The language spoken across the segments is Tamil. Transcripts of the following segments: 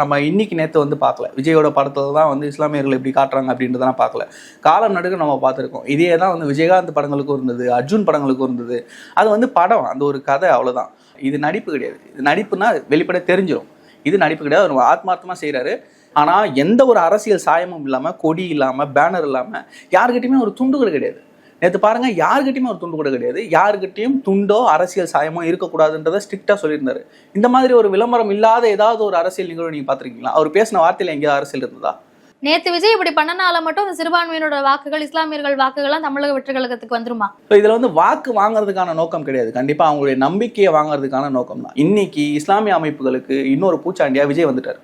நம்ம இன்னைக்கு நேற்று வந்து பார்க்கல. விஜயோட படத்தில் தான் வந்து இஸ்லாமியர்கள் எப்படி காட்டுறாங்க அப்படின்றதெல்லாம் பார்க்கல. காலம் நடுக்க நம்ம பார்த்துருக்கோம். இதே தான் வந்து விஜயகாந்த் படங்களுக்கும் இருந்தது அர்ஜுன் படங்களுக்கும் இருந்தது. அது வந்து படம் அந்த ஒரு கதை அவ்வளோதான் இது நடிப்பு கிடையாது. இது நடிப்புனா வெளிப்பட தெரிஞ்சிடும் இது நடிப்பு கிடையாது. அவர் ஆத்மார்த்தமாக செய்கிறாரு ஆனால் எந்த ஒரு அரசியல் சாயமும் இல்லாமல் கொடி இல்லாமல் பேனர் இல்லாமல் யாருக்கிட்டையுமே ஒரு துண்டுகள் கிடையாது. நேற்று பாருங்க யாருக்கிட்டையுமே ஒரு துண்டு கூட கிடையாது. யாருக்கிட்டையும் துண்டோ அரசியல் சாயமோ இருக்கக்கூடாதுன்றதை ஸ்ட்ரிக்டாக சொல்லியிருந்தாரு. இந்த மாதிரி ஒரு விளம்பரம் இல்லாத ஏதாவது ஒரு அரசியல் நிகழ்வு நீங்கள் பார்த்துருக்கீங்களா? அவர் பேசின வார்த்தையில் எங்கேயாவது அரசியல் இருந்ததா? நேத்து விஜய் இப்படி பண்ணனால மட்டும் சிறுபான்மையினோட வாக்குகள் இஸ்லாமியர்கள் வாக்குகள்லாம் தமிழக வெற்றி கழகத்துக்கு வந்துருமா இதில் வந்து வாக்கு வாங்குறதுக்கான நோக்கம் கிடையாது. கண்டிப்பாக அவங்களுடைய நம்பிக்கையை வாங்குறதுக்கான நோக்கம் தான் இன்னைக்கு இஸ்லாமிய அமைப்புகளுக்கு இன்னொரு பூச்சாண்டியா விஜய் வந்துட்டார்.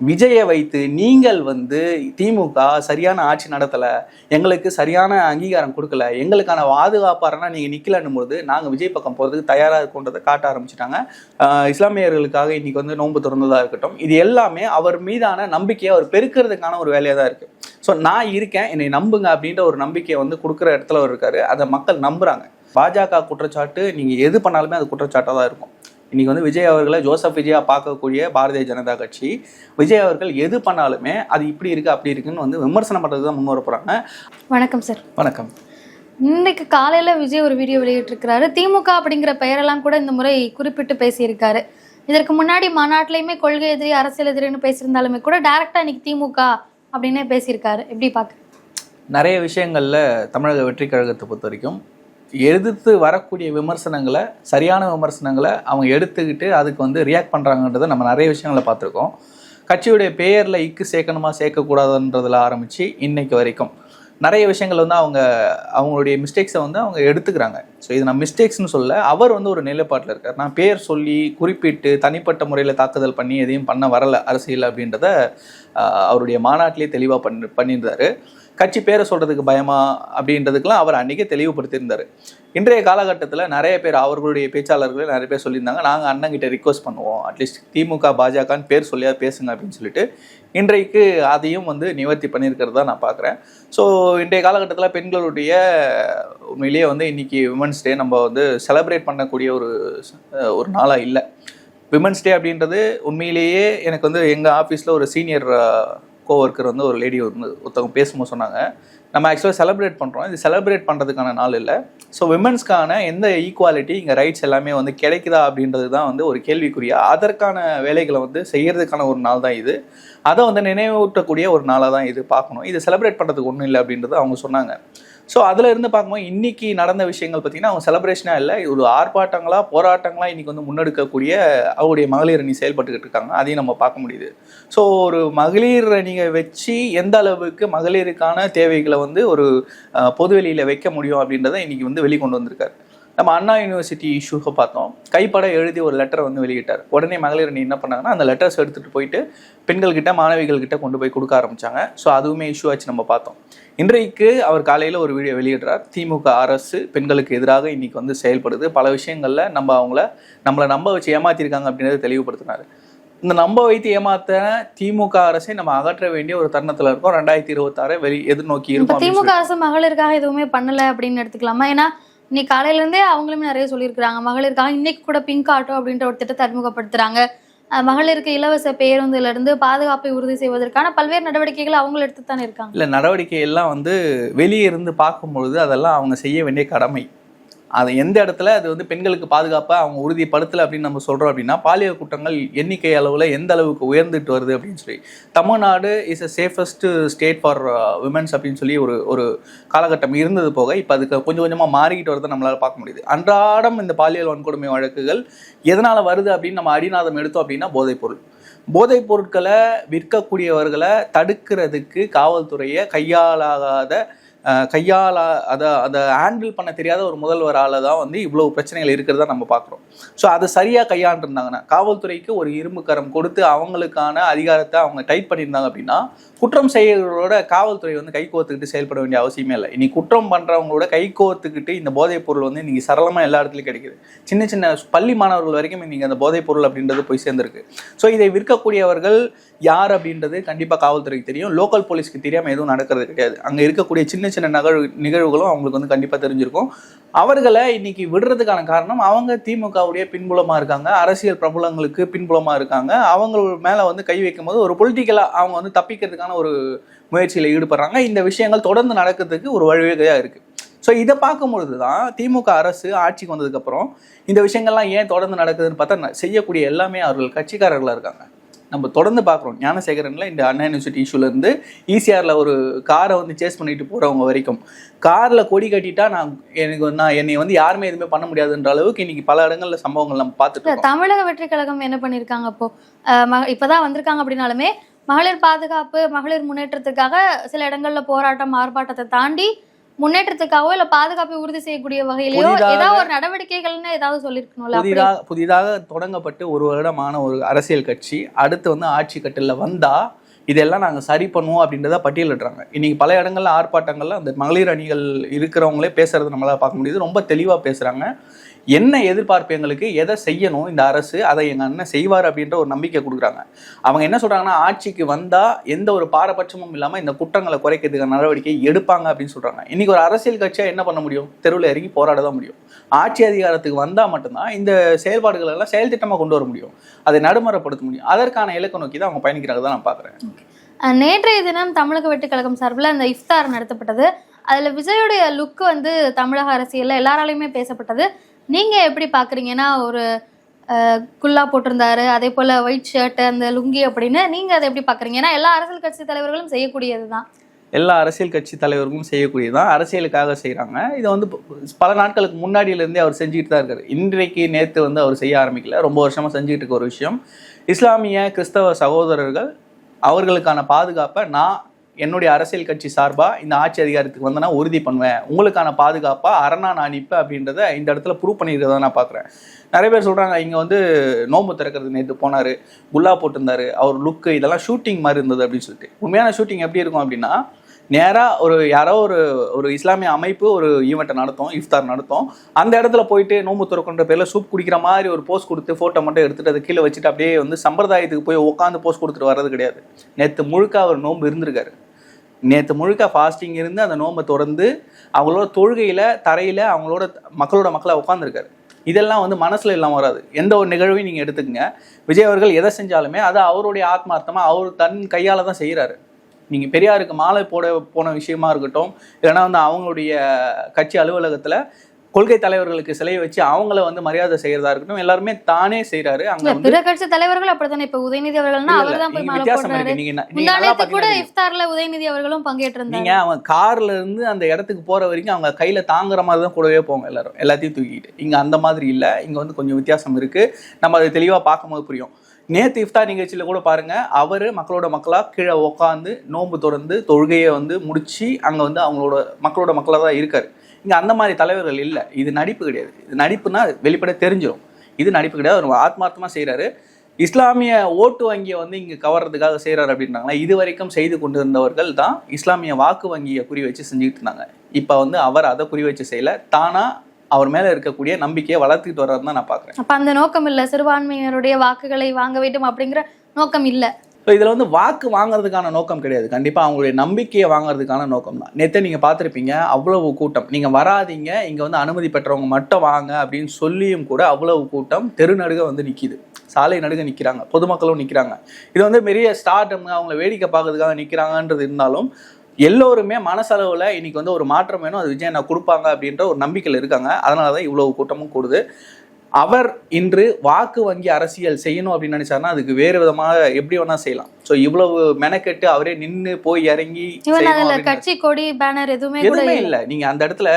விஜயை வைத்து நீங்கள் வந்து திமுக சரியான ஆட்சி நடத்தலை எங்களுக்கு சரியான அங்கீகாரம் கொடுக்கல எங்களுக்கான பாதுகாப்பாரனா நீங்கள் நிற்கலன்னும் போது நாங்கள் விஜய் பக்கம் போகிறதுக்கு தயாராக இருக்கோன்றதை காட்ட ஆரம்பிச்சிட்டாங்க. இஸ்லாமியர்களுக்காக இன்னைக்கு வந்து நோன்பு திறந்ததாக இருக்கட்டும். இது எல்லாமே அவர் மீதான நம்பிக்கையை அவர் பெருக்கிறதுக்கான ஒரு வேலையாக தான் இருக்குது ஸோ நான் இருக்கேன் என்னை நம்புங்க அப்படின்ற ஒரு நம்பிக்கையை வந்து கொடுக்குற இடத்துல அவர் இருக்காரு. அதை மக்கள் நம்புகிறாங்க பாஜக குற்றச்சாட்டு நீங்கள் எது பண்ணாலுமே அது குற்றச்சாட்டாக தான் இருக்கும். இன்னைக்கு வந்து விஜய் அவர்களை ஜோசப் விஜயா பார்க்கக்கூடிய பாரதிய ஜனதா கட்சி விஜய் அவர்கள் எது பண்ணாலுமே அது இப்படி இருக்கு அப்படி இருக்குன்னு வந்து விமர்சனம் பண்ணுறது தான் முன்வர போகிறாங்க வணக்கம் சார் வணக்கம். இன்னைக்கு காலையில விஜய் ஒரு வீடியோ வெளியிட்டிருக்கிறாரு. திமுக அப்படிங்கிற பெயரெல்லாம் கூட இந்த முறை குறிப்பிட்டு பேசியிருக்காரு. இதற்கு முன்னாடி மாநாட்டிலையுமே கொள்கை எதிரி அரசியல் எதிரின்னு பேசியிருந்தாலுமே கூட டைரக்டா இன்னைக்கு திமுக அப்படின்னே பேசியிருக்காரு. எப்படி பாக்க நிறைய விஷயங்களில் தமிழக வெற்றி கழகத்தை பொறுத்த வரைக்கும் எதிர்த்து வரக்கூடிய விமர்சனங்களை சரியான விமர்சனங்களை அவங்க எடுத்துக்கிட்டு அதுக்கு வந்து ரியாக்ட் பண்ணுறாங்கன்றதை நம்ம நிறைய விஷயங்களை பார்த்துருக்கோம். கட்சியுடைய பெயரில் இக்கு சேர்க்கணுமா சேர்க்கக்கூடாதுன்றதில் ஆரம்பித்து இன்னைக்கு வரைக்கும் நிறைய விஷயங்கள் வந்து அவங்க அவங்களுடைய மிஸ்டேக்ஸை வந்து அவங்க எடுத்துக்கிறாங்க. ஸோ இது நான் மிஸ்டேக்ஸ்னு சொல்ல அவர் வந்து ஒரு நிலைப்பாட்டில் இருக்கார். நான் பேர் சொல்லி குறிப்பிட்டு தனிப்பட்ட முறையில் தாக்குதல் பண்ணி எதையும் பண்ண வரல அரசியல் அப்படின்றத அவருடைய மாநாட்டிலே தெளிவாக பண்ணி பண்ணியிருந்தாரு. கட்சி பேரை சொல்கிறதுக்கு பயமா அப்படின்றதுக்கெல்லாம் அவர் அன்றைக்கே தெளிவுபடுத்தியிருந்தார். இன்றைய காலகட்டத்தில் நிறைய பேர் அவர்களுடைய பேச்சாளர்களே நிறைய பேர் சொல்லியிருந்தாங்க நாங்கள் அண்ணங்கிட்ட ரிக்வஸ்ட் பண்ணுவோம். அட்லீஸ்ட் திமுக பாஜகன்னு பேர் சொல்லியா பேசுங்க அப்படின்னு சொல்லிட்டு இன்றைக்கு அதையும் வந்து நிவர்த்தி பண்ணியிருக்கிறதா நான் பார்க்குறேன். ஸோ இன்றைய காலகட்டத்தில் பெண்களுடைய உண்மையிலேயே வந்து இன்னைக்கு விமன்ஸ் டே நம்ம வந்து செலப்ரேட் பண்ணக்கூடிய ஒரு ஒரு நாளாக இல்லை. விமன்ஸ் டே அப்படின்றது உண்மையிலேயே எனக்கு வந்து எங்கள் ஆஃபீஸில் ஒரு சீனியர் கோஒர்க்கர் வந்து ஒரு லேடி வந்து ஒருத்தவங்க பேசும்போது சொன்னாங்க. நம்ம ஆக்சுவலாக செலிப்ரேட் பண்ணுறோம் இது செலிப்ரேட் பண்ணுறதுக்கான நாள் இல்லை. ஸோ விமன்ஸ்க்கான எந்த ஈக்குவாலிட்டி இங்கே ரைட்ஸ் எல்லாமே வந்து கிடைக்குதா அப்படின்றது தான் வந்து ஒரு கேள்விக்குரியா அதற்கான வேலைகளை வந்து செய்கிறதுக்கான ஒரு நாள் தான் இது. அதை வந்து நினைவூட்டக்கூடிய ஒரு நாளாக தான் இது பார்க்கணும். இது செலிப்ரேட் பண்ணுறதுக்கு ஒன்றும் இல்லை அப்படின்றது அவங்க சொன்னாங்க. ஸோ அதில் இருந்து பார்க்கும்போது இன்னைக்கு நடந்த விஷயங்கள் பார்த்தீங்கன்னா அவங்க செலப்ரேஷனாக இல்லை ஒரு ஆர்ப்பாட்டங்களா போராட்டங்களா இன்றைக்கி வந்து முன்னெடுக்கக்கூடிய அவருடைய மகளிர் அணி செயல்பட்டுக்கிட்டு இருக்காங்க. அதையும் நம்ம பார்க்க முடியுது. ஸோ ஒரு மகளிர் அணியை வச்சு எந்த அளவுக்கு மகளிருக்கான தேவைகளை வந்து ஒரு பொதுவெளியில் வைக்க முடியும் அப்படின்றத இன்றைக்கி வந்து வெளிக்கொண்டு வந்திருக்காரு. நம்ம அண்ணா யூனிவர்சிட்டி இஷ்யூவை பார்த்தோம். கைப்பட எழுதி ஒரு லெட்டரை வந்து வெளியிட்டார். உடனே மகளிர் அணி என்ன பண்ணாங்கன்னா அந்த லெட்டர்ஸ் எடுத்துகிட்டு போயிட்டு பெண்கள்கிட்ட மாணவிகள் கிட்ட கொண்டு போய் கொடுக்க ஆரம்பிச்சாங்க. ஸோ அதுவுமே இஷ்யூ ஆச்சு நம்ம பார்த்தோம். இன்றைக்கு அவர் காலையில் ஒரு வீடியோ வெளியிடுறார். திமுக அரசு பெண்களுக்கு எதிராக இன்னைக்கு வந்து செயல்படுது. பல விஷயங்களில் நம்ம அவங்கள நம்மளை நம்ப வச்சு ஏமாத்திருக்காங்க அப்படின்றத தெளிவுபடுத்தினார். இந்த நம்ப வைத்து ஏமாத்த திமுக அரசை நம்ம அகற்ற வேண்டிய ஒரு தருணத்தில் இருக்கோம். ரெண்டாயிரத்தி இருபத்தாறு வெளி எதிர்நோக்கி இருக்கும் திமுக அரசு மகளிருக்காக எதுவுமே பண்ணல அப்படின்னு எடுத்துக்கலாமா? ஏன்னா இன்னைக்கு காலையில இருந்தே அவங்களுமே நிறைய சொல்லியிருக்கிறாங்க. மகளிருக்காக இன்னைக்கு கூட பிங்க் ஆட்டோ அப்படின்ற ஒரு திட்டத்தை அறிமுகப்படுத்துறாங்க. மகளிருக்கு இலவச பேருந்துல இருந்து பாதுகாப்பை உறுதி செய்வதற்கான பல்வேறு நடவடிக்கைகளை அவங்க எடுத்து தானே இருக்காங்க. இல்லை நடவடிக்கை எல்லாம் வந்து வெளியே இருந்து பார்க்கும்பொழுது அதெல்லாம் அவங்க செய்ய வேண்டிய கடமை. அது எந்த இடத்துல அது வந்து பெண்களுக்கு பாதுகாப்பாக அவங்க உறுதிப்படுத்தலை அப்படின்னு நம்ம சொல்கிறோம் அப்படின்னா பாலியல் குற்றங்கள் எண்ணிக்கை அளவில் எந்த அளவுக்கு உயர்ந்துட்டு வருது அப்படின்னு சொல்லி. Tamil Nadu is a safest state for women's அப்படின்னு சொல்லி ஒரு ஒரு காலகட்டம் இருந்தது போக இப்போ அதுக்கு கொஞ்சம் கொஞ்சமாக மாறிக்கிட்டு வரதை நம்மளால் பார்க்க முடியுது. அன்றாடம் இந்த பாலியல் வன்கொடுமை வழக்குகள் எதனால் வருது அப்படின்னு நம்ம அடிநாதம் எடுத்தோம் அப்படின்னா போதைப்பொருள் போதைப் பொருட்களை விற்கக்கூடியவர்களை தடுக்கிறதுக்கு காவல்துறையை கையாளாகாத கையால் அதை அதை ஹேண்டில் பண்ண தெரியாத ஒரு முதல்வரால் தான் வந்து இவ்வளோ பிரச்சனைகள் இருக்கிறதா நம்ம பார்க்குறோம் ஸோ அதை சரியாக கையாண்டிருந்தாங்கன்னா காவல்துறைக்கு ஒரு இரும்பு கரம் கொடுத்து அவங்களுக்கான அதிகாரத்தை அவங்க டைட் பண்ணியிருந்தாங்க அப்படின்னா குற்றம் செய்கிறவங்களோட காவல்துறை வந்து கை கோர்த்துக்கிட்டு செயல்பட வேண்டிய அவசியமே இல்லை. இனி குற்றம் பண்ணுறவங்களோட கை கோர்த்துக்கிட்டு இந்த போதைப் பொருள் வந்து நீங்கள் சரளமாக எல்லா இடத்துலையும் கிடைக்குது. சின்ன சின்ன பள்ளி மாணவர்கள் வரைக்கும் நீங்கள் அந்த போதைப் பொருள் அப்படின்றது போய் சேர்ந்துருக்கு. ஸோ இதை விற்கக்கூடியவர்கள் யார் அப்படின்றது கண்டிப்பாக காவல்துறைக்கு தெரியும். லோக்கல் போலீஸ்க்கு தெரியாமல் எதுவும் நடக்கிறது கிடையாது. அங்கே இருக்கக்கூடிய சின்ன சின்ன நகழ்வு நிகழ்வுகளும் அவங்களுக்கு வந்து கண்டிப்பாக தெரிஞ்சிருக்கும். அவர்களை இன்னைக்கு விடுறதுக்கான காரணம் அவங்க திமுகவுடைய பின்புலமாக இருக்காங்க அரசியல் பிரபலங்களுக்கு பின்புலமாக இருக்காங்க. அவங்க மேலே வந்து கை வைக்கும்போது ஒரு பொலிட்டிக்கலாக அவங்க வந்து தப்பிக்கிறதுக்கான ஒரு முயற்சியில் ஈடுபடுறாங்க. இந்த விஷயங்கள் தொடர்ந்து நடக்கிறதுக்கு ஒரு வழிவகையாக இருக்குது ஸோ இதை பார்க்கும்பொழுது தான் திமுக அரசு ஆட்சிக்கு வந்ததுக்கப்புறம் இந்த விஷயங்கள்லாம் ஏன் தொடர்ந்து நடக்குதுன்னு பார்த்தா செய்யக்கூடிய எல்லாமே அவர்கள் கட்சிக்காரர்களாக இருக்காங்க. நம்ம தொடர்ந்து பார்க்குறோம். ஞானசேகரனில் இந்த அண்ணா யூனிவர்சிட்டி இஷ்யூலேருந்து ஈசிஆரில் ஒரு காரை வந்து சேஸ் பண்ணிட்டு போகிறவங்க வரைக்கும். காரில் கொடி கட்டிட்டா நான் எனக்கு நான் என்னை வந்து யாருமே எதுவுமே பண்ண முடியாதுன்ற அளவுக்கு இன்னைக்கு பல இடங்கள்ல சம்பவங்கள் நம்ம பார்த்துட்டு தமிழக வெற்றி கழகம் என்ன அஹ் ம- இப்பதான் வந்திருக்காங்க அப்படின்னாலுமே மகளிர் பாதுகாப்பு மகளிர் முன்னேற்றத்துக்காக சில இடங்கள்ல போராட்டம் ஆர்ப்பாட்டத்தை தாண்டி முன்னேற்றத்துக்காகவோ இல்ல பாதுகாப்பை உறுதி செய்யக்கூடிய வகையிலயோ ஏதாவது ஒரு நடவடிக்கைகள்னு ஏதாவது சொல்லிருக்கணும்ல புதிதாக புதிதாக தொடங்கப்பட்டு ஒரு வருடமான ஒரு அரசியல் கட்சி அடுத்து வந்து ஆட்சி கட்டில வந்தா இதெல்லாம் நாங்கள் சரி பண்ணுவோம் அப்படின்றத பட்டியலிடுறாங்க. இன்னைக்கு பல இடங்கள்ல ஆர்ப்பாட்டங்கள்ல அந்த மகளிர் அணிகள் இருக்கிறவங்களே பேசுறது நம்மளால பார்க்க முடியுது. ரொம்ப தெளிவாக பேசுறாங்க. என்ன எதிர்பார்ப்பு எங்களுக்கு எதை செய்யணும் இந்த அரசு அதை எங்கள் அண்ணன் செய்வார் அப்படின்ற ஒரு நம்பிக்கை கொடுக்குறாங்க. அவங்க என்ன சொல்கிறாங்கன்னா ஆட்சிக்கு வந்தால் எந்த ஒரு பாரபட்சமும் இல்லாமல் இந்த குற்றங்களை குறைக்கிறதுக்கான நடவடிக்கை எடுப்பாங்க அப்படின்னு சொல்கிறாங்க இன்றைக்கி ஒரு அரசியல் கட்சியாக என்ன பண்ண முடியும்? தெருவில் இறங்கி போராட தான் முடியும். ஆட்சி அதிகாரத்துக்கு வந்தால் மட்டும்தான் இந்த செயல்பாடுகள் எல்லாம் செயல்திட்டமாக கொண்டு வர முடியும். அதை நடைமுறைப்படுத்த முடியும். அதற்கான இலக்கு நோக்கி தான் அவங்க பயணிக்கிறாங்க தான் நான் பார்க்குறேன். நேற்றைய தினம் தமிழக வெட்டுக்கழகம் கழகம் சார்பில் அந்த இஃப்தார் நடத்தப்பட்டது. அதில் விஜயுடைய லுக் வந்து தமிழக அரசியலில் எல்லாராலையுமே பேசப்பட்டது. நீங்க எப்படி பாக்குறீங்கன்னா ஒரு குல்லா போட்டிருந்தாரு அதே போல ஒயிட் ஷர்ட் அந்த லுங்கி அப்படின்னு நீங்க அதை எப்படி பாக்குறீங்க? ஏன்னா எல்லா அரசியல் கட்சி தலைவர்களும் செய்யக்கூடியதுதான். எல்லா அரசியல் கட்சி தலைவருக்கும் செய்யக்கூடியதான் அரசியலுக்காக செய்கிறாங்க இதை வந்து பல நாட்களுக்கு முன்னாடியிலேருந்தே அவர் செஞ்சுட்டு தான் இருக்காரு. இன்றைக்கு நேற்று வந்து அவர் செய்ய ஆரம்பிக்கல. ரொம்ப வருஷமா செஞ்சுட்டு இருக்க ஒரு விஷயம். இஸ்லாமிய கிறிஸ்தவ சகோதரர்கள் அவர்களுக்கான பாதுகாப்பை நான் என்னுடைய அரசியல் கட்சி சார்பாக இந்த ஆட்சி அதிகாரத்துக்கு வந்து நான் உறுதி பண்ணுவேன். உங்களுக்கான பாதுகாப்பாக அரணா நான் நிற்பேன் அப்படின்றத இந்த இடத்துல ப்ரூவ் பண்ணிக்கிறத நான் பார்க்குறேன். நிறைய பேர் சொல்கிறாங்க இங்கே வந்து நோம்பு திறக்கிறது நேற்று போனார் குல்லா போட்டிருந்தார் அவர் லுக்கு இதெல்லாம் ஷூட்டிங் மாதிரி இருந்தது அப்படின்னு சொல்லிட்டு. உண்மையான ஷூட்டிங் எப்படி இருக்கும் அப்படின்னா நேராக ஒரு யாரோ ஒரு ஒரு இஸ்லாமிய அமைப்பு ஒரு ஈவெண்ட்டை நடத்தும் இஃப்தார் நடத்தும். அந்த இடத்துல போயிட்டு நோம்பு துறக்குன்ற பேரில் சூப் குடிக்கிற மாதிரி ஒரு போஸ்ட் கொடுத்து ஃபோட்டோ மட்டும் எடுத்துட்டு அதை கீழே வச்சுட்டு அப்படியே வந்து சம்பிரதாயத்துக்கு போய் உட்காந்து போஸ்ட் கொடுத்துட்டு வர்றது கிடையாது. நேற்று முழுக்க அவர் நோம்பு இருந்திருக்காரு. நேற்று முழுக்க ஃபாஸ்டிங் இருந்து அந்த நோன்பை திறந்து அவங்களோட தொழுகையில் தரையில் அவங்களோட மக்களோட மக்களை உட்காந்துருக்காரு இதெல்லாம் வந்து மனசில் இல்லாமல் வராது. எந்த ஒரு நிகழ்வையும் நீங்கள் எடுத்துக்கங்க. விஜய் அவர்கள் எதை செஞ்சாலுமே அது அவருடைய ஆத்மார்த்தமாக அவர் தன் கையால் தான் செய்கிறாரு நீங்க பெரியாருக்கு மாலை போட போன விஷயமா இருக்கட்டும் இல்லைன்னா வந்து அவங்களுடைய கட்சி அலுவலகத்துல கொள்கை தலைவர்களுக்கு சிலையை வச்சு அவங்கள வந்து மரியாதை செய்யறதா இருக்கட்டும் எல்லாருமே தானே செய்யறாரு அங்க பிற கட்சி தலைவர்கள் அப்படித்தானே இப்ப உதயநிதி அவர்கள்னா அவர் தான் போய் வித்தியாசம் இருக்கு. நீங்க நீங்க கூட இஃப்தார்ல உதயநிதி அவர்களும் பங்கேற்றிருந்தாரு. நீங்க அவன் கார்ல இருந்து அந்த இடத்துக்கு போற வரைக்கும் அவங்க கையில தாங்குற மாதிரி தான் கூடவே போங்க எல்லாரும் எல்லாத்தையும் தூக்கிட்டு இங்க அந்த மாதிரி இல்ல இங்க வந்து கொஞ்சம் வித்தியாசம் இருக்கு. நம்ம அதை தெளிவா பார்க்கும்போது புரியும். நேத்து இஃப்தார் நிகழ்ச்சியில கூட பாருங்க அவர் மக்களோட மக்களா கீழே உட்காந்து நோன்பு திறந்து தொழுகையை வந்து முடிச்சு அங்க வந்து அவங்களோட மக்களோட மக்களா தான் இருக்காரு. இங்க அந்த மாதிரி தலைவர்கள் இல்ல. இது நடிப்பு கிடையாது. இது நடிப்புனா வெளிப்பட தெரிஞ்சிடும் இது நடிப்பு கிடையாது. அவர் ஆத்மார்த்தமா செய்றாரு. இஸ்லாமிய ஓட்டு வங்கியை வந்து இங்க கவர்றதுக்காக செய்றாரு அப்படின்றாங்களா? இது வரைக்கும் செய்து கொண்டிருந்தவர்கள் தான் இஸ்லாமிய வாக்கு வங்கியை குறி வச்சு செஞ்சுக்கிட்டு இருந்தாங்க. இப்ப வந்து அவர் அதை குறி வச்சு செய்யல. தானா அவர் மேல இருக்கக்கூடிய நம்பிக்கையை வளர்த்துக்கிட்டு வர்றாருன்னு தான் நான் பாக்குறேன் அப்ப அந்த நோக்கம் இல்ல சிறுபான்மையினருடைய வாக்குகளை வாங்க வேண்டும் அப்படிங்கிற நோக்கம் இல்ல. ஸோ இதில் வந்து வாக்கு வாங்குறதுக்கான நோக்கம் கிடையாது. கண்டிப்பாக அவங்களுடைய நம்பிக்கையை வாங்குறதுக்கான நோக்கம் தான். நேற்று நீங்கள் பார்த்துருப்பீங்க அவ்வளவு கூட்டம். நீங்கள் வராதீங்க இங்கே வந்து அனுமதி பெற்றவங்க மட்டும் வாங்க அப்படின்னு சொல்லியும் கூட அவ்வளவு கூட்டம் தெருநடுக வந்து நிற்கிது சாலை நடுக நிற்கிறாங்க பொதுமக்களும் நிற்கிறாங்க இது வந்து பெரிய ஸ்டார்டம் அவங்கள வேடிக்கை பார்க்கறதுக்காக நிற்கிறாங்கன்றது இருந்தாலும் எல்லோருமே மனசளவில் இன்னைக்கு வந்து ஒரு மாற்றம் வேணும் அது விஜய் நான் கொடுப்பாங்க அப்படின்ற ஒரு நம்பிக்கையில் இருக்காங்க. அதனால தான் இவ்வளவு கூட்டமும் கூடுது. அவர் இன்று வாக்கு வங்கி அரசியல் செய்யணும் அப்படின்னு நினைச்சாருன்னா அதுக்கு வேறு விதமாக எப்படி வேணா செய்யலாம். ஸோ இவ்வளவு மெனக்கெட்டு அவரே நின்று போய் இறங்கி கட்சி கொடி பேனர் எதுவுமே எதுவுமே இல்ல. நீங்க அந்த இடத்துல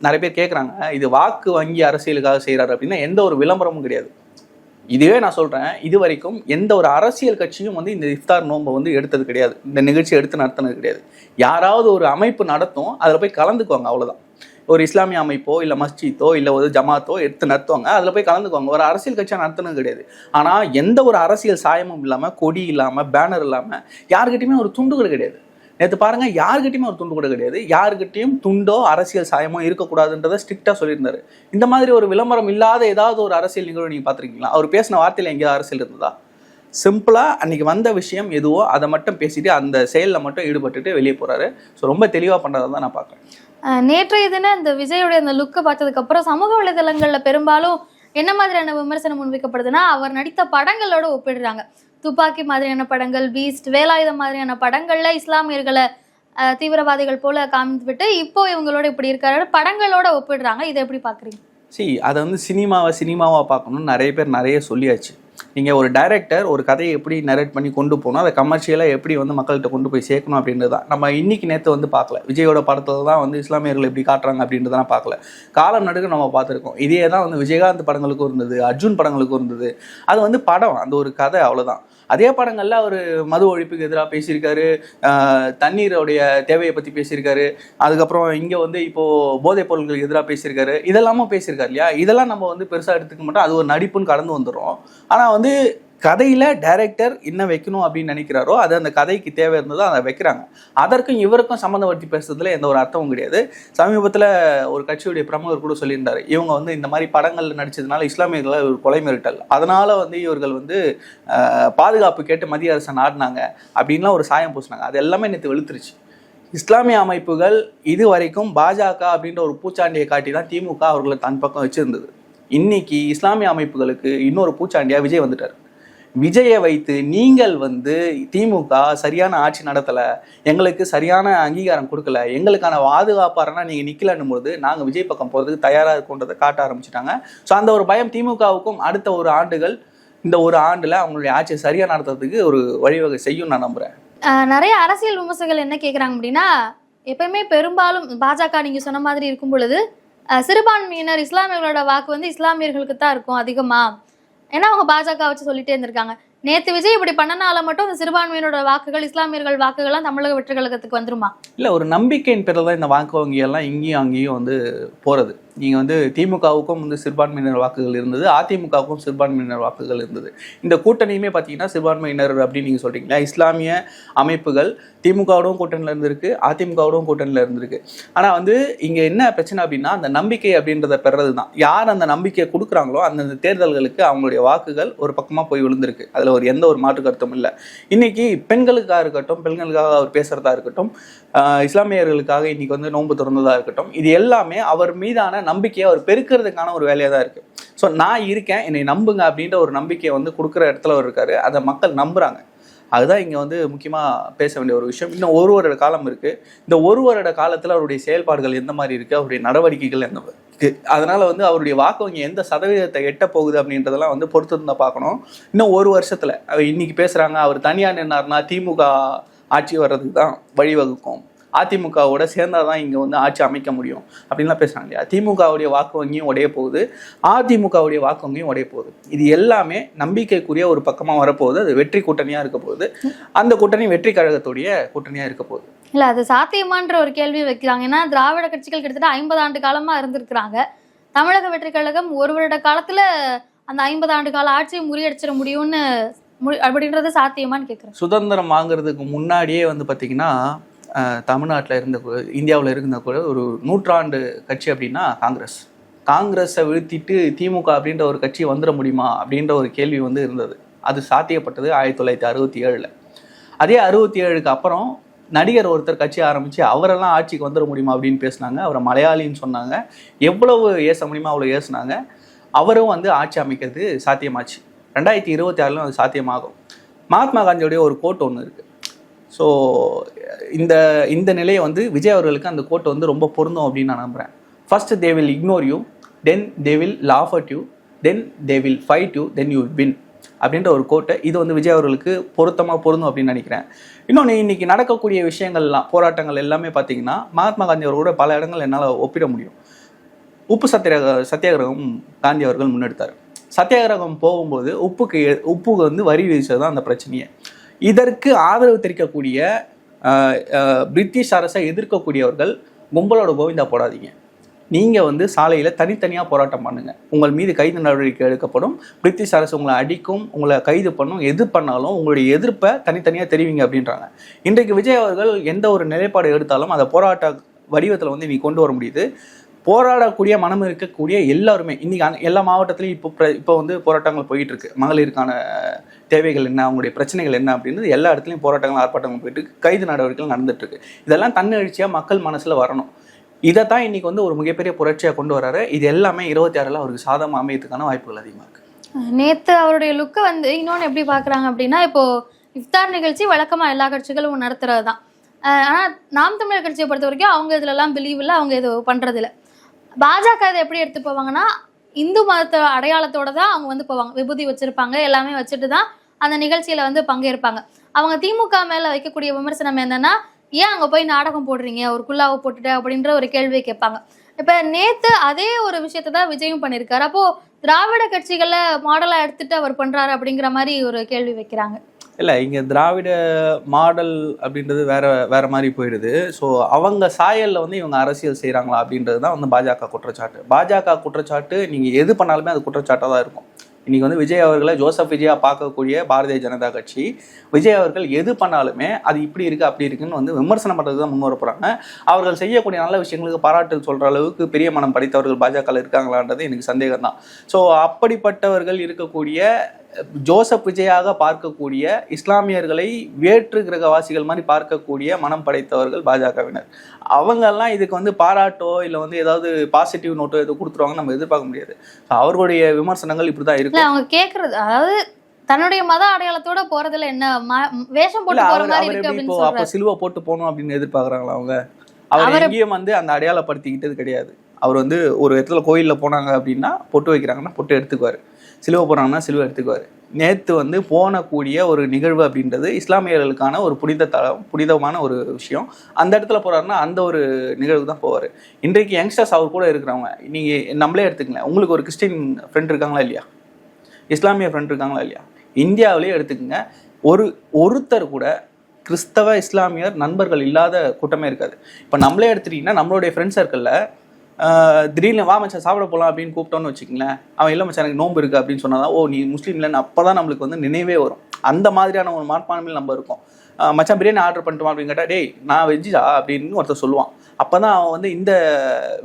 நிறைய பேர் கேட்குறாங்க இது வாக்கு வங்கி அரசியலுக்காக செய்றாரு அப்படின்னா எந்த ஒரு விளம்பரமும் கிடையாது. இதுவே நான் சொல்கிறேன் இது வரைக்கும் எந்த ஒரு அரசியல் கட்சியும் வந்து இந்த இஃப்தார் நோன்பை வந்து எடுத்தது கிடையாது. இந்த நிகழ்ச்சி எடுத்து நடத்தினது கிடையாது. யாராவது ஒரு அமைப்பு நடத்தும் அதில் போய் கலந்துக்குவாங்க அவ்வளோதான் ஒரு இஸ்லாமிய அமைப்போ இல்லை மஸ்ஜித்தோ இல்லை ஒரு ஜமாத்தோ எடுத்து நடத்துவாங்க அதில் போய் கலந்துக்குவாங்க. ஒரு அரசியல் கட்சியாக நடத்துனது கிடையாது. ஆனால் எந்த ஒரு அரசியல் சாயமும் இல்லாமல் கொடி இல்லாமல் பேனர் இல்லாமல் யாருக்கிட்டையுமே ஒரு துண்டுகள் கிடையாது. நேற்று பாருங்க யாருக்கிட்டையுமே ஒரு துண்டு கூட கிடையாது. யாருக்கிட்டையும் துண்டோ அரசியல் சாயமோ இருக்கக்கூடாதுன்றதை ஸ்ட்ரிக்டாக சொல்லியிருந்தாரு. இந்த மாதிரி ஒரு விளம்பரம் இல்லாத ஏதாவது ஒரு அரசியல் நிகழ்வு நீங்கள் பார்த்துருக்கீங்களா? அவர் பேசின வார்த்தையில் எங்கேயாவது அரசியல் இருந்ததா? சிம்பிளாக அன்னைக்கு வந்த விஷயம் எதுவோ அதை மட்டும் பேசிட்டு அந்த செயலில் மட்டும் ஈடுபட்டுட்டு வெளியே போகிறாரு ஸோ ரொம்ப தெளிவாக பண்ணுறதை தான் நான் பார்க்குறேன். நேற்றைய தினம் இந்த விஜயுடைய அந்த லுக்கை பார்த்ததுக்கு அப்புறம் சமூக வலைதளங்கள்ல பெரும்பாலும் என்ன மாதிரியான விமர்சனம் முன்வைக்கப்படுதுன்னா அவர் நடித்த படங்களோட ஒப்பிடுறாங்க. துப்பாக்கி மாதிரியான படங்கள் பீஸ்ட் வேலாயுதம் மாதிரியான படங்கள்ல இஸ்லாமியர்களை தீவிரவாதிகள் போல காமித்து இப்போ இவங்களோட இப்படி இருக்காரு. படங்களோட ஒப்பிடுறாங்க. இதை எப்படி பாக்குறீங்க? சி அதை வந்து சினிமாவை சினிமாவாக பார்க்கணும்னு நிறைய பேர் நிறைய சொல்லியாச்சு. நீங்கள் ஒரு டைரக்டர் ஒரு கதையை எப்படி நரேட் பண்ணி கொண்டு போகணும் அதை கமர்ஷியலாக எப்படி வந்து மக்கள்கிட்ட கொண்டு போய் சேர்க்கணும் அப்படின்றது தான். நம்ம இன்னைக்கு நேற்று வந்து பார்க்கல. விஜயோட படத்தில் தான் வந்து இஸ்லாமியர்கள் எப்படி காட்டுறாங்க அப்படின்றதெல்லாம் பார்க்கல. காலம் நடுக்க நம்ம பார்த்துருக்கோம். இதே தான் வந்து விஜயகாந்த் படங்களுக்கும் இருந்தது அர்ஜுன் படங்களுக்கும் இருந்தது. அது வந்து படம் அந்த ஒரு கதை அவ்வளோதான் அதே படங்கள்ல அவர் மது ஒழிப்புக்கு எதிராக பேசியிருக்காரு. தண்ணீருடைய தண்ணீரோடைய தேவையை பற்றி பேசியிருக்காரு. அதுக்கப்புறம் இங்கே வந்து இப்போ போதைப் பொருட்களுக்கு எதிராக பேசியிருக்காரு. இதெல்லாமும் பேசியிருக்காரு இல்லையா? இதெல்லாம் நம்ம வந்து பெருசாக எடுத்துக்க மாட்டோம். அது ஒரு நடிப்புன்னு கடந்து வந்துடும் ஆனால் வந்து கதையில் டைரக்டர் என்ன வைக்கணும் அப்படின்னு நினைக்கிறாரோ அது அந்த கதைக்கு தேவை இருந்ததோ அதை வைக்கிறாங்க. அதற்கும் இவருக்கும் சம்மந்தப்படுத்தி பேசுறதுல எந்த ஒரு அர்த்தமும் கிடையாது. சமீபத்தில் ஒரு கட்சியுடைய பிரமுகர் கூட சொல்லியிருந்தாரு இவங்க வந்து இந்த மாதிரி படங்களில் நடிச்சதுனால இஸ்லாமியர்களை ஒரு கொலை மிரட்டல். அதனால் வந்து இவர்கள் வந்து பாதுகாப்பு கேட்டு மத்திய அரசை நாடினாங்க அப்படின்லாம் ஒரு சாயம் பூசினாங்க. அது எல்லாமே நேற்று வெளுத்துருச்சு. இஸ்லாமிய அமைப்புகள் இது வரைக்கும் பாஜக அப்படின்ற ஒரு பூச்சாண்டியை காட்டி தான் திமுக அவர்களை தன் பக்கம் வச்சிருந்தது. இன்னைக்கு இஸ்லாமிய அமைப்புகளுக்கு இன்னொரு பூச்சாண்டியா விஜய் வந்துட்டார். விஜயை வைத்து நீங்கள் வந்து திமுக சரியான ஆட்சி நடத்தலை எங்களுக்கு சரியான அங்கீகாரம் கொடுக்கல எங்களுக்கான பாதுகாப்பாரனா நீங்கள் நிற்கலன்னும் போது நாங்கள் விஜய் பக்கம் போகிறதுக்கு தயாராக இருக்கோன்றதை காட்ட ஆரம்பிச்சிட்டாங்க. ஸோ அந்த ஒரு பயம் திமுகவுக்கும் அடுத்த ஒரு ஆண்டுகள் இந்த ஒரு ஆண்டில் அவங்களுடைய ஆட்சியை சரியாக நடத்துறதுக்கு ஒரு வழிவகை செய்யும் நான் நம்புகிறேன் நிறைய அரசியல் விமர்சகர்கள் என்ன கேட்குறாங்க அப்படின்னா எப்பயுமே பெரும்பாலும் பாஜக நீங்கள் சொன்ன மாதிரி இருக்கும் பொழுது சிறுபான்மையினர் இஸ்லாமியர்களோட வாக்கு வந்து இஸ்லாமியர்களுக்கு தான் இருக்கும் அதிகமாக ஏன்னா அவங்க பாஜக வச்சு சொல்லிட்டே இருந்திருக்காங்க. நேத்து விஜய் இப்படி பண்ணனால மட்டும் இந்த சிறுபான்மையினோட வாக்குகள் இஸ்லாமியர்கள் வாக்குகள்லாம் தமிழக வெற்றி கழகத்துக்கு வந்துருமா? இல்ல ஒரு நம்பிக்கையின் பேரில் இந்த வாக்கு வங்கியெல்லாம் இங்கேயும் அங்கேயும் வந்து போறது. நீங்கள் வந்து திமுகவுக்கும் வந்து சிறுபான்மையினர் வாக்குகள் இருந்தது அதிமுகவுக்கும் சிறுபான்மையினர் வாக்குகள் இருந்தது. இந்த கூட்டணியுமே பார்த்தீங்கன்னா சிறுபான்மையினர் அப்படின்னு நீங்கள் சொல்கிறீங்களா இஸ்லாமிய அமைப்புகள் திமுகவோடவும் கூட்டணியில் இருந்திருக்கு அதிமுகவோடவும் கூட்டணியில் இருந்திருக்கு. ஆனால் வந்து இங்கே என்ன பிரச்சனை அப்படின்னா அந்த நம்பிக்கை அப்படின்றத பெறது தான் யார் அந்த நம்பிக்கையை கொடுக்குறாங்களோ அந்தந்த தேர்தல்களுக்கு அவங்களுடைய வாக்குகள் ஒரு பக்கமாக போய் விழுந்திருக்கு. அதில் ஒரு எந்த ஒரு மாற்று கருத்தும் இல்லை. இன்னைக்கு பெண்களுக்காக இருக்கட்டும் பெண்களுக்காக அவர் பேசுகிறதா இருக்கட்டும் இஸ்லாமியர்களுக்காக இன்னைக்கு வந்து நோன்பு திறந்ததாக இருக்கட்டும் இது எல்லாமே அவர் மீதான நம்பிக்கையை அவர் பெருக்கிறதுக்கான ஒரு வேலையாக தான் இருக்குது ஸோ நான் இருக்கேன் என்னை நம்புங்க அப்படின்ற ஒரு நம்பிக்கையை வந்து கொடுக்குற இடத்துல அவர் இருக்காரு. அதை மக்கள் நம்புகிறாங்க அதுதான் இங்கே வந்து முக்கியமாக பேச வேண்டிய ஒரு விஷயம். இன்னும் ஒரு வருட காலம் இருக்குது இந்த ஒரு வருட காலத்தில் அவருடைய செயல்பாடுகள் எந்த மாதிரி இருக்குது அவருடைய நடவடிக்கைகள் எந்த அதனால் வந்து அவருடைய வாக்கு வங்கி எந்த சதவீதத்தை எட்ட போகுது அப்படின்றதெல்லாம் வந்து பொறுத்து இருந்தால் பார்க்கணும். இன்னும் ஒரு வருஷத்தில் அவர் இன்றைக்கி பேசுகிறாங்க அவர் தனியாக நின்னார்னா திமுக ஆட்சி வர்றதுக்கு தான் வழிவகுக்கும். அதிமுகவோட சேர்ந்தாதான் தான் இங்கே வந்து ஆட்சி அமைக்க முடியும் அப்படின்லாம் பேசுகிறாங்க இல்லையா? திமுகவுடைய வாக்கு வங்கியும் உடைய போகுது. அதிமுகவுடைய வாக்கு வங்கியும் உடைய போகுது. இது எல்லாமே நம்பிக்கைக்குரிய ஒரு பக்கமாக வரப்போகுது. அது வெற்றி கூட்டணியாக இருக்க போகுது. அந்த கூட்டணி வெற்றி கழகத்துடைய கூட்டணியாக இருக்க போகுது. இல்ல அது சாத்தியமான்ற ஒரு கேள்வி வைக்கிறாங்க. ஏன்னா திராவிட கட்சிகள் கிட்டத்தட்ட ஐம்பது ஆண்டு காலமா இருந்திருக்கிறாங்க. தமிழக வெற்றி கழகம் ஒரு வருட காலத்துல அந்த ஐம்பது ஆண்டு கால ஆட்சியை முறியடிச்சிட முடியும்னு முடி- அப்படின்றது சாத்தியமான்னு கேக்குறேன். சுதந்திரம் வாங்குறதுக்கு முன்னாடியே வந்து பார்த்திங்கன்னா தமிழ்நாட்டில் இருந்த இந்தியாவில் இருந்த கூட ஒரு நூற்றாண்டு கட்சி அப்படின்னா காங்கிரஸ். காங்கிரஸை வீழ்த்திட்டு திமுக அப்படின்ற ஒரு கட்சி வந்துட முடியுமா அப்படின்ற ஒரு கேள்வி வந்து இருந்தது. அது சாத்தியப்பட்டது ஆயிரத்தி தொள்ளாயிரத்தி அறுபத்தி ஏழில். அதே அறுபத்தி ஏழுக்கு அப்புறம் நடிகர் ஒருத்தர் கட்சி ஆரம்பித்து அவரெல்லாம் ஆட்சிக்கு வந்துட முடியுமா அப்படின்னு பேசுனாங்க. அவரை மலையாளின்னு சொன்னாங்க. எவ்வளவு ஏச முடியுமோ அவ்வளோ ஏசுனாங்க. அவரும் வந்து ஆட்சி அமைக்கிறது சாத்தியமாச்சு. ரெண்டாயிரத்தி இருபத்தி ஆறிலும் அது சாத்தியமாகும். மகாத்மா காந்தியோடைய ஒரு கோட் ஒன்று இருக்குது ஸோ இந்த இந்த நிலையை வந்து விஜய் அவர்களுக்கு அந்த கோட் வந்து ரொம்ப பொருந்தும் அப்படின்னு நான் நம்புகிறேன் first they will ignore you then they will laugh at you then they will fight you then you win அப்படின்ற ஒரு கோட்டை. இது வந்து விஜய் அவர்களுக்கு பொருத்தமாக பொருந்தும் அப்படின்னு நினைக்கிறேன். இன்னொன்று இன்றைக்கி நடக்கக்கூடிய விஷயங்கள்லாம் போராட்டங்கள் எல்லாமே பார்த்தீங்கன்னா மகாத்மா காந்தி அவர்களோட பல இடங்கள் என்னால் ஒப்பிட முடியும். உப்பு சத்தியாகிர சத்தியாகிரகம் காந்தி அவர்கள் முன்னெடுத்தார். சத்தியாகிரகம் போகும்போது உப்புக்கு உப்புக்கு வந்து வரி விதிச்சது தான் அந்த பிரச்சனையை. இதற்கு ஆதரவு தெரிவிக்கக்கூடிய பிரிட்டிஷ் அரசை எதிர்க்கக்கூடியவர்கள் கும்பலோட கோவிந்தா போடாதீங்க. நீங்கள் வந்து சாலையில் தனித்தனியாக போராட்டம் பண்ணுங்கள் உங்கள் மீது கைது நடவடிக்கை எடுக்கப்படும். பிரிட்டிஷ் அரசு உங்களை அடிக்கும் உங்களை கைது பண்ணும் எது பண்ணாலும் உங்களுடைய எதிர்ப்பை தனித்தனியாக தெரிவிங்க அப்படின்றாங்க. இன்றைக்கு விஜய் அவர்கள் எந்த ஒரு நிலைப்பாடு எடுத்தாலும் அதை போராட்ட வடிவத்தில் வந்து நீ கொண்டு வர முடியுது. போராடக்கூடிய மனம் இருக்கக்கூடிய எல்லாருமே இன்னைக்கு எல்லா மாவட்டத்திலையும் இப்போ இப்போ வந்து போராட்டங்கள் போயிட்டு இருக்கு மகளிருக்கான தேவைகள் என்ன அவங்களுடைய பிரச்சனைகள் என்ன அப்படின்றது எல்லா இடத்துலையும் போராட்டங்கள் ஆர்ப்பாட்டங்கள் போயிட்டு இருக்கு கைது நடவடிக்கைகள் நடந்துட்டு இருக்கு இதெல்லாம் தன்னெழுச்சியாக மக்கள் மனசில் வரணும். இதை தான் இன்னைக்கு வந்து ஒரு மிகப்பெரிய புரட்சியாக கொண்டு வராரு. இது எல்லாமே இருபத்தி ஆறுல அவருக்கு சாதகம் அமையத்துக்கான வாய்ப்புகள் அதிகமாக இருக்கு. நேத்து அவருடைய லுக்கை வந்து இன்னொன்று எப்படி பார்க்குறாங்க அப்படின்னா இப்போ இஃப்தார் நிகழ்ச்சி வழக்கமாக எல்லா கட்சிகளும் நடத்துறது தான் ஆனால் நாம் தமிழர் கட்சியை பொறுத்த வரைக்கும் அவங்க இதுலலாம் பிலீவ் இல்லை அவங்க இது பண்ணுறதில்ல பாஜக இதை எப்படி எடுத்து போவாங்கன்னா இந்து மதத்தை அடையாளத்தோட தான் அவங்க வந்து போவாங்க. விபூதி வச்சிருப்பாங்க எல்லாமே வச்சுட்டு தான் அந்த நிகழ்ச்சியில வந்து பங்கேற்பாங்க. அவங்க திமுக மேல வைக்கக்கூடிய விமர்சனம் என்னன்னா ஏன் அங்க போய் நாடகம் போடுறீங்க? ஒரு குல்லாவை போட்டுட்டு? அப்படின்ற ஒரு கேள்வியை கேட்பாங்க. இப்ப நேத்து அதே ஒரு விஷயத்தை தான் விஜயும் பண்ணியிருக்காரு. அப்போ திராவிட கட்சிகளை மாடலா எடுத்துட்டு அவர் பண்றாரு அப்படிங்கிற மாதிரி ஒரு கேள்வி வைக்கிறாங்க. இல்லை இங்கே திராவிட மாடல் அப்படின்றது வேற வேற மாதிரி போயிடுது. ஸோ அவங்க சாயலில் வந்து இவங்க அரசியல் செய்கிறாங்களா அப்படின்றது தான் வந்து பாஜக குற்றச்சாட்டு. பாஜக குற்றச்சாட்டு நீங்கள் எது பண்ணாலுமே அது குற்றச்சாட்டாக தான் இருக்கும். இன்றைக்கி வந்து விஜய் அவர்களை ஜோசப் விஜயா பார்க்கக்கூடிய பாரதிய ஜனதா கட்சி விஜய் அவர்கள் எது பண்ணாலுமே அது இப்படி இருக்குது அப்படி இருக்குன்னு வந்து விமர்சனம் பண்ணுறது தான் முன் போகிறாங்க அவர்கள் செய்யக்கூடிய நல்ல விஷயங்களுக்கு பாராட்டு சொல்கிற அளவுக்கு பெரிய மனம் படைத்தவர்கள் பாஜகவில் இருக்காங்களான்றது எனக்கு சந்தேகம் தான் ஸோ அப்படிப்பட்டவர்கள் இருக்கக்கூடிய ஜோசப் விஜயாக பார்க்கக்கூடிய இஸ்லாமியர்களை வேற்று கிரகவாசிகள் மாதிரி பார்க்கக்கூடிய மனம் படைத்தவர்கள் பாஜகவினர். அவங்கெல்லாம் இதுக்கு வந்து பாராட்டோ இல்லை வந்து ஏதாவது பாசிட்டிவ் நோட்டோ எதோ கொடுத்துருவாங்க நம்ம எதிர்பார்க்க முடியாது. அவர்களுடைய விமர்சனங்கள் இப்படி தான் இருக்கும். இல்ல அவங்க கேக்குறது அதாவது தன்னுடைய மத அடையாளத்தோட போறதுல என்ன வேஷம் போட்டு போற மாதிரி இருக்கு அப்படின்னு அப்போ சிலுவை போட்டு போகணும் அப்படின்னு எதிர்பார்க்கறாங்களா அவங்க? அவர் எங்கேயும் வந்து அந்த அடையாளப்படுத்திக்கிட்டது கிடையாது. அவர் வந்து ஒரு இடத்துல கோயில்ல போனாங்க அப்படின்னா பொட்டு வைக்கிறாங்கன்னா பொட்டு எடுத்துக்குவார். சிலுவை போடுறாங்கன்னா சிலுவை எடுத்துக்குவார். நேற்று வந்து போனக்கூடிய ஒரு நிகழ்வு அப்படின்றது இஸ்லாமியர்களுக்கான ஒரு புனித தலம் புனிதமான ஒரு விஷயம். அந்த இடத்துல போகிறாருன்னா அந்த ஒரு நிகழ்வு தான் போவார். இன்றைக்கு யங்ஸ்டர்ஸ் அவர் கூட இருக்கிறவங்க நீங்கள் நம்மளே எடுத்துக்கலாம் உங்களுக்கு ஒரு கிறிஸ்டின் ஃப்ரெண்ட் இருக்காங்களா இல்லையா? இஸ்லாமிய ஃப்ரெண்ட் இருக்காங்களா இல்லையா? இந்தியாவிலேயே எடுத்துக்கோங்க. ஒரு ஒருத்தர் கூட கிறிஸ்தவ இஸ்லாமியர் நண்பர்கள் இல்லாத கூட்டமே இருக்காது. இப்போ நம்மளே எடுத்துட்டிங்கன்னா நம்மளுடைய ஃப்ரெண்ட் சர்க்கிளில் திடீர்னு வா மச்சான் சாப்பிட போகலாம் அப்படின்னு கூப்பிட்டோன்னு வச்சுக்கங்களேன். அவன் இல்லை மச்சான் எனக்கு நோன்பு இருக்கு அப்படின்னு சொன்னால் ஓ நீ முஸ்லீம் இல்லைன்னு அப்போ தான் நம்மளுக்கு வந்து நினைவே வரும். அந்த மாதிரியான ஒரு மனப்பான்மையில் நம்ம இருக்கோம். மச்சான் பிரியாணி ஆர்டர் பண்ணிட்டோம் அப்படின்னு கேட்டால் டேய் நான் வெஜ்ஜா? அப்படின்னு ஒருத்தர் சொல்லுவான். அப்போ தான் அவன் வந்து இந்த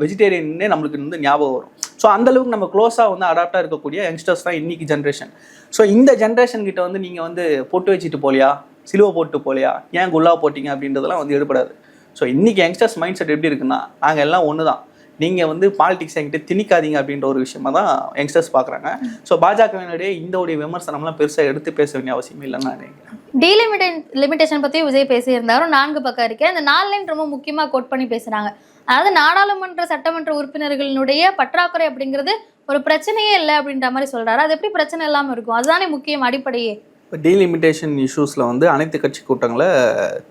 வெஜிடேரியன்னே நம்மளுக்கு வந்து ஞாபகம் வரும். ஸோ அந்த அளவுக்கு நம்ம க்ளோஸாக வந்து அடாப்டாக இருக்கக்கூடிய யங்ஸ்டர்ஸ் தான் இன்னைக்கு ஜென்ரேஷன் ஸோ இந்த ஜென்ரேஷன் கிட்ட வந்து நீங்கள் வந்து பொட்டு வச்சுட்டு போலியா? சிலுவை போட்டு போலியா? ஏன் குல்லா போட்டிங்க அப்படின்றதெல்லாம் வந்து எடுபடாது. ஸோ இன்னைக்கு யங்ஸ்டர்ஸ் மைண்ட் செட் எப்படி இருக்குன்னா நாங்கள் எல்லாம் ஒன்று தான் நீங்கள் வந்து பாலிடிக்ஸ் என்கிட்ட திணிக்காதீங்க அப்படின்ற ஒரு விஷயமா தான் யங்ஸ்டர்ஸ் பார்க்குறாங்க. ஸோ பாஜகவினுடைய இந்த ஒரு விமர்சனம்லாம் பெருசாக எடுத்து பேச வேண்டிய அவசியம் இல்லைன்னு நான் நினைக்கிறேன். டீலிமிட்டேஷன் லிமிடேஷன் பத்தி விஜய் பேசியிருந்தாரு. நான்கு பக்கம் இருக்கு. அந்த நாலு லைன் ரொம்ப முக்கியமா கோட் பண்ணி பேசுறாங்க. அதாவது நாடாளுமன்ற சட்டமன்ற உறுப்பினர்களினுடைய பற்றாக்குறை அப்படிங்கிறது ஒரு பிரச்சனையே இல்லை அப்படின்ற மாதிரி சொல்றாரு. அது எப்படி பிரச்சனை இல்லாம இருக்கும்? அதுதானே முக்கியம் அடிப்படையே. இப்போ டீலிமிட்டேஷன் இஷ்யூஸில் வந்து அனைத்து கட்சி கூட்டங்களை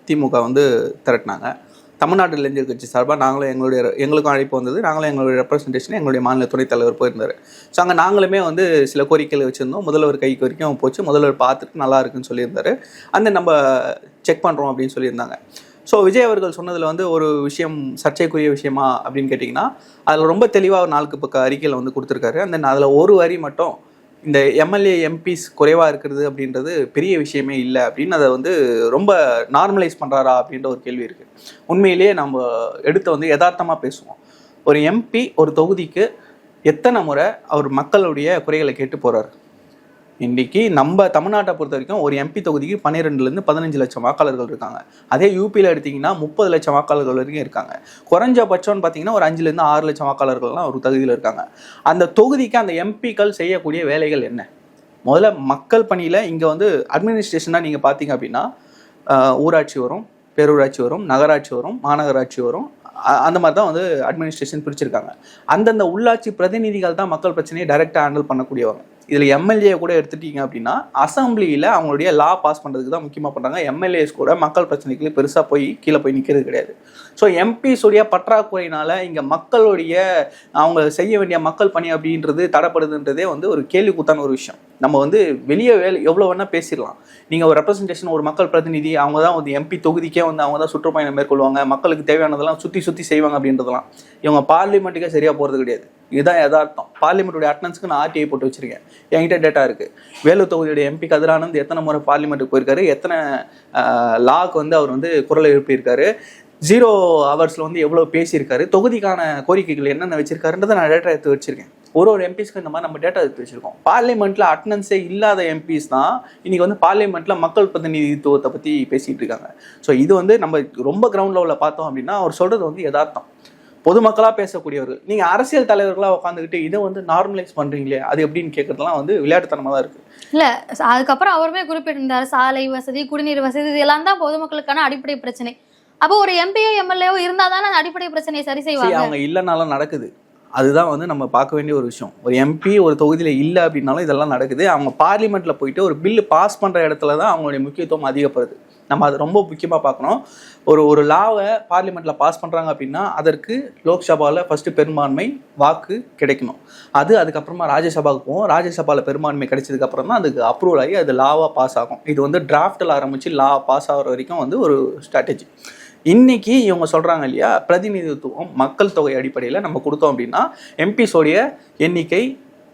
திமுக வந்து திரட்டினாங்க. தமிழ்நாடு இளைஞர் கட்சி சார்பாக நாங்களும் எங்களுடைய எங்களுக்கும் அழைப்பு வந்தது. நாங்களும் எங்களுடைய ரெப்ரஸன்டேஷன் எங்களுடைய மாநில துணைத் தலைவர் போயிருந்தார். ஸோ அங்கே நாங்களுமே வந்து சில கோரிக்கைகள் வச்சுருந்தோம். முதல்வர் கைக்கு வரைக்கும் போச்சு. முதல்வர் பார்த்துட்டு நல்லா இருக்குன்னு சொல்லியிருந்தாரு. அந்த நம்ம செக் பண்ணுறோம் அப்படின்னு சொல்லியிருந்தாங்க. ஸோ விஜய் அவர்கள் சொன்னதில் வந்து ஒரு விஷயம் சர்ச்சைக்குரிய விஷயமா அப்படின்னு கேட்டிங்கன்னா அதில் ரொம்ப தெளிவாக ஒரு நாளுக்கு பக்கம் அறிக்கையில் வந்து கொடுத்துருக்காரு. அந்த அதில் ஒரு வரி மட்டும் இந்த எம்எல்ஏ எம்பிஸ் குறைவாக இருக்கிறது அப்படின்றது பெரிய விஷயமே இல்லை அப்படின்னு அதை வந்து ரொம்ப நார்மலைஸ் பண்ணுறாரா அப்படின்ற ஒரு கேள்வி இருக்குது உண்மையிலேயே நம்ம எடுத்து வந்து யதார்த்தமாக பேசுவோம். ஒரு எம்பி ஒரு தொகுதிக்கு எத்தனை முறை அவர் மக்களுடைய குறைகளை கேட்டு போகிறாரு இன்றைக்கி நம்ம தமிழ்நாட்டை பொறுத்த வரைக்கும் ஒரு எம்பி தொகுதிக்கு பன்னிரெண்டுலேருந்து பதினஞ்சு லட்சம் வாக்காளர்கள் இருக்காங்க. அதே யூபியில் எடுத்தீங்கன்னா முப்பது லட்சம் வாக்காளர்கள் வரைக்கும் இருக்காங்க. குறைஞ்சபட்சம்னு பார்த்தீங்கன்னா ஒரு அஞ்சுலேருந்து ஆறு லட்சம் வாக்காளர்கள்லாம் ஒரு தகுதியில் இருக்காங்க. அந்த தொகுதிக்கு அந்த எம்பிக்கள் செய்யக்கூடிய வேலைகள் என்ன? முதல்ல மக்கள் பணியில் இங்கே வந்து அட்மினிஸ்ட்ரேஷனாக நீங்கள் பார்த்தீங்க அப்படின்னா ஊராட்சி வரும் பேரூராட்சி வரும் நகராட்சி வரும் மாநகராட்சி வரும். அந்த மாதிரி தான் வந்து அட்மினிஸ்ட்ரேஷன் பிரிச்சிருக்காங்க. அந்தந்த உள்ளாட்சி பிரதிநிதிகள் தான் மக்கள் பிரச்சனையை டைரெக்டாக ஹேண்டில் பண்ணக்கூடியவங்க. இதில் எம்எல்ஏ கூட எடுத்துட்டீங்க அப்படின்னா அசம்பிளியில் அவங்களுடைய லா பாஸ் பண்ணுறதுக்கு தான் முக்கியமாக பண்ணுறாங்க எம்எல்ஏஸ் கூட மக்கள் பிரச்சனைக்கு பெருசாக போய் கீழே போய் நிற்கிறது கிடையாது. ஸோ எம்பிஸுடைய பற்றாக்குறையினால இங்கே மக்களுடைய அவங்க செய்ய வேண்டிய மக்கள் பணி அப்படின்றது தடைப்படுதுன்றதே வந்து ஒரு கேள்விக்குத்தான ஒரு விஷயம். நம்ம வந்து வெளியே வேலை எவ்வளோ வேணால் பேசிடலாம். நீங்கள் ஒரு ரெப்ரசன்டேஷன் ஒரு மக்கள் பிரதிநிதி அவங்க தான் வந்து எம்பி தொகுதிக்கே வந்து அவங்க தான் சுற்றுப்பயணம் மேற்கொள்வாங்க. மக்களுக்கு தேவையானதெல்லாம் சுற்றி சுற்றி செய்வாங்க அப்படின்றதெல்லாம். இவங்க பார்லிமெண்ட்டுக்கே சரியாக போகிறது கிடையாது. இதுதான் யதார்த்தம். பார்லிமெண்ட்டுடைய அட்டனன்ஸ்க்கு நான் ஆர்டிஐ போட்டு வச்சிருக்கேன். என்கிட்ட டேட்டா இருக்கு. வேலூர் தொகுதியுடைய எம்பி கதிரானந்த் எத்தனை முறை பார்லிமெண்ட்டுக்கு போயிருக்காரு? எத்தனை லாக்கு வந்து அவர் வந்து குரல் எழுப்பியிருக்காரு? ஜீரோ ஹவர்ஸில் வந்து எவ்வளோ பேசியிருக்காரு? தொகுதிக்கான கோரிக்கைகள் என்னென்ன வச்சிருக்காருன்றதை நான் டேட்டா எடுத்து வச்சிருக்கேன். ஒரு ஒரு எம்பிஸ்க்கு இந்த மாதிரி நம்ம டேட்டா எடுத்து வச்சிருக்கோம். பார்லிமெண்ட்ல அட்டனன்ஸே இல்லாத எம்பிஸ் தான் இன்னைக்கு வந்து பார்லிமெண்ட்ல மக்கள் பிரதிநிதித்துவத்தை பற்றி பேசிட்டு இருக்காங்க. ஸோ இது வந்து நம்ம ரொம்ப கிரவுண்ட் லெவலில் பார்த்தோம் அப்படின்னா அவர் சொல்றது வந்து யதார்த்தம். பொதுமக்களாக பேசக்கூடியவர்கள். நீங்கள் அரசியல் தலைவர்களாக உட்காந்துக்கிட்டு இதை வந்து நார்மலைஸ் பண்ணுறீங்களே அது எப்படின்னு கேட்கறதுலாம் வந்து விளையாட்டுத்தனமாக தான் இருக்குது இல்ல அதுக்கப்புறம் அவருமே குறிப்பிட்டிருந்தார் சாலை வசதி குடிநீர் வசதி இதெல்லாம் தான் பொதுமக்களுக்கான அடிப்படை பிரச்சனை. அப்போ ஒரு எம்பியோ எம்எல்ஏவோ இருந்தா தானே அந்த அடிப்படை பிரச்சனையை சரி செய்வாங்க. அவங்க இல்லைனாலும் நடக்குது. அதுதான் வந்து நம்ம பார்க்க வேண்டிய ஒரு விஷயம். ஒரு எம்பி ஒரு தொகுதியில் இல்லை அப்படின்னாலும் இதெல்லாம் நடக்குது. அவங்க பார்லிமெண்ட்ல போயிட்டு ஒரு பில்லு பாஸ் பண்ற இடத்துல தான் அவங்களுடைய முக்கியத்துவம் அதிகப்படுது. நம்ம அது ரொம்ப முக்கியமாக பார்க்கணும். ஒரு ஒரு லாவை பார்லிமெண்ட்டில் பாஸ் பண்ணுறாங்க அப்படின்னா அதற்கு லோக்சபாவில் ஃபஸ்ட்டு பெரும்பான்மை வாக்கு கிடைக்கணும். அது அதுக்கப்புறமா ராஜ்யசபாவுக்கு போகும் ராஜ்யசபாவில் பெரும்பான்மை கிடைச்சதுக்கப்புறம் தான் அதுக்கு அப்ரூவல் ஆகி அது லாவாக பாஸ் ஆகும். இது வந்து டிராஃப்டில் ஆரம்பித்து லா பாஸ் ஆகிற வரைக்கும் வந்து ஒரு ஸ்ட்ராட்டஜி இன்னைக்கு இவங்க சொல்கிறாங்க இல்லையா? பிரதிநிதித்துவம் மக்கள் தொகை அடிப்படையில் நம்ம கொடுத்தோம் அப்படின்னா எம்பிஸோடைய எண்ணிக்கை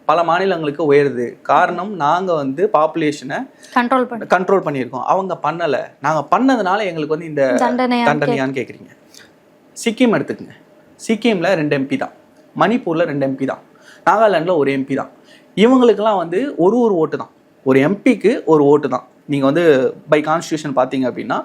பல மாநிலங்களுக்கு உயருது. காரணம் நாங்கள் வந்து பாப்புலேஷனை கண்ட்ரோல் பண்ண கண்ட்ரோல் பண்ணியிருக்கோம். அவங்க பண்ணலை. நாங்கள் பண்ணதுனால எங்களுக்கு வந்து இந்த தண்டனையா தண்டனையான்னு கேட்குறீங்க சிக்கிம் எடுத்துக்கங்க. சிக்கிமில் ரெண்டு எம்பி தான். மணிப்பூரில் ரெண்டு எம்பி தான். நாகாலாண்டில் ஒரு எம்பி தான். இவங்களுக்கெல்லாம் வந்து ஒரு ஒரு ஓட்டு தான். ஒரு எம்பிக்கு ஒரு ஓட்டு தான். நீங்கள் வந்து பை கான்ஸ்டியூஷன் பார்த்தீங்க அப்படின்னா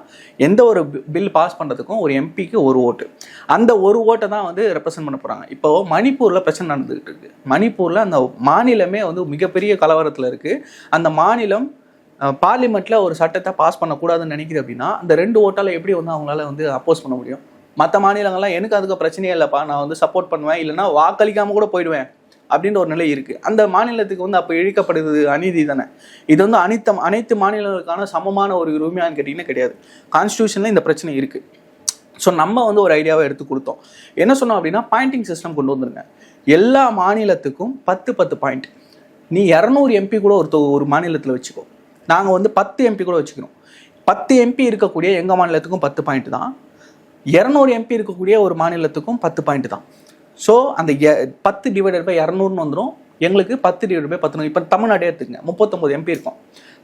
எந்த ஒரு பில் பாஸ் பண்ணுறதுக்கும் ஒரு எம்பிக்கு ஒரு ஓட்டு. அந்த ஒரு ஓட்டை தான் வந்து ரெப்ரசன்ட் பண்ண போகிறாங்க இப்போ மணிப்பூரில் பிரச்சனை நடந்துகிட்டு இருக்கு. மணிப்பூரில் அந்த மாநிலமே வந்து மிகப்பெரிய கலவரத்தில் இருக்குது அந்த மாநிலம் பார்லிமெண்ட்டில் ஒரு சட்டத்தை பாஸ் பண்ணக்கூடாதுன்னு நினைக்கிது அப்படின்னா அந்த ரெண்டு ஓட்டால் எப்படி வந்து அவங்களால வந்து அப்போஸ் பண்ண முடியும்? மற்ற மாநிலங்கள்லாம் எனக்கு அதுக்கு பிரச்சனையே இல்லைப்பா. நான் வந்து சப்போர்ட் பண்ணுவேன். இல்லைன்னா வாக்களிக்காமல் கூட போயிடுவேன். அப்படின்ற ஒரு நிலை இருக்குது அந்த மாநிலத்துக்கு வந்து அப்போ இழிக்கப்படுது அநீதி தானே? இது வந்து அனைத்து அனைத்து மாநிலங்களுக்கான சமமான ஒரு உரிமையான்னு கேட்டிங்கன்னா கிடையாது. கான்ஸ்டியூஷனில் இந்த பிரச்சனை இருக்குது ஸோ நம்ம வந்து ஒரு ஐடியாவை எடுத்து கொடுத்தோம். என்ன சொன்னோம் அப்படின்னா பாயிண்டிங் சிஸ்டம் கொண்டு வந்துருங்க. எல்லா மாநிலத்துக்கும் பத்து பத்து பாயிண்ட் நீ இரநூறு எம்பி கூட ஒரு ஒரு மாநிலத்தில் வச்சுக்கோ. நாங்கள் வந்து பத்து எம்பி கூட வச்சுக்கிறோம். பத்து எம்பி இருக்கக்கூடிய எங்கள் மாநிலத்துக்கும் பத்து பாயிண்ட் தான். இரநூறு எம்பி இருக்கக்கூடிய ஒரு மாநிலத்துக்கும் பத்து பாயிண்ட் தான். ஸோ அந்த பத்து டிவைடட் பை இரநூறுன்னு வந்துடும் எங்களுக்கு பத்து டிவைட் பை பத்து இப்போ தமிழ்நாடே எடுத்துக்கங்க. முப்பத்தொம்பது எம்பி இருக்கும்.